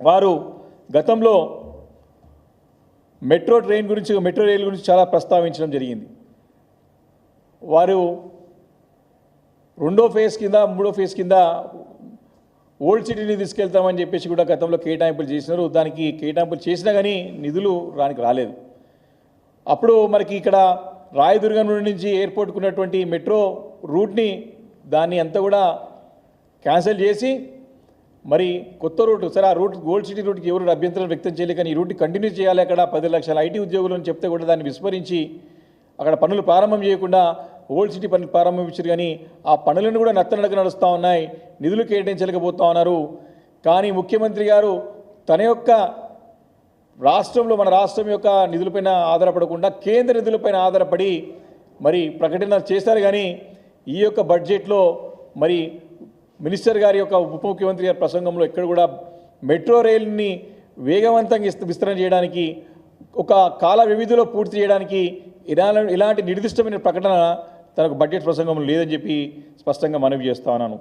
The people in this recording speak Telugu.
వారు గతంలో మెట్రో ట్రైన్ గురించి మెట్రో రైలు గురించి చాలా ప్రస్తావించడం జరిగింది. వారు రెండో ఫేజ్ కింద మూడో ఫేజ్ కింద ఓల్డ్ సిటీని తీసుకెళ్తామని చెప్పేసి కూడా గతంలో కేటాయింపులు చేసినారు. దానికి కేటాయింపులు చేసినా కానీ నిధులు రానికి రాలేదు. అప్పుడు మనకి ఇక్కడ రాయదుర్గం నుంచి ఎయిర్పోర్ట్కు ఉన్నటువంటి మెట్రో రూట్ని దాన్ని అంతా కూడా క్యాన్సిల్ చేసి మరి కొత్త రూట్ సరే ఆ రూట్ గోల్డ్ సిటీ రూట్కి ఎవరు అభ్యంతరం వ్యక్తం చేయలేక కానీ ఈ రూట్ కంటిన్యూ చేయాలి అక్కడ పది లక్షల ఐటీ ఉద్యోగులు అని చెప్తే కూడా దాన్ని విస్మరించి అక్కడ పనులు ప్రారంభం చేయకుండా ఓల్డ్ సిటీ పనులు ప్రారంభించారు. కానీ ఆ పనులను కూడా నత్తనడక నడుస్తూ ఉన్నాయి. నిధులు కేటాయించలేకపోతా ఉన్నారు. కానీ ముఖ్యమంత్రి గారు తన యొక్క రాష్ట్రంలో మన రాష్ట్రం యొక్క నిధులపైన ఆధారపడకుండా కేంద్ర నిధులపైన ఆధారపడి మరి ప్రకటన చేశారు. కానీ ఈ యొక్క బడ్జెట్లో మరి మినిస్టర్ గారి యొక్క ఉప ముఖ్యమంత్రి గారి ప్రసంగంలో ఎక్కడ కూడా మెట్రో రైల్ని వేగవంతంగా విస్తరణ చేయడానికి ఒక కాల వ్యవధిలో పూర్తి చేయడానికి ఇలా ఇలాంటి నిర్దిష్టమైన ప్రకటన తనకు బడ్జెట్ ప్రసంగం లేదని చెప్పి స్పష్టంగా మనవి చేస్తా ఉన్నాను.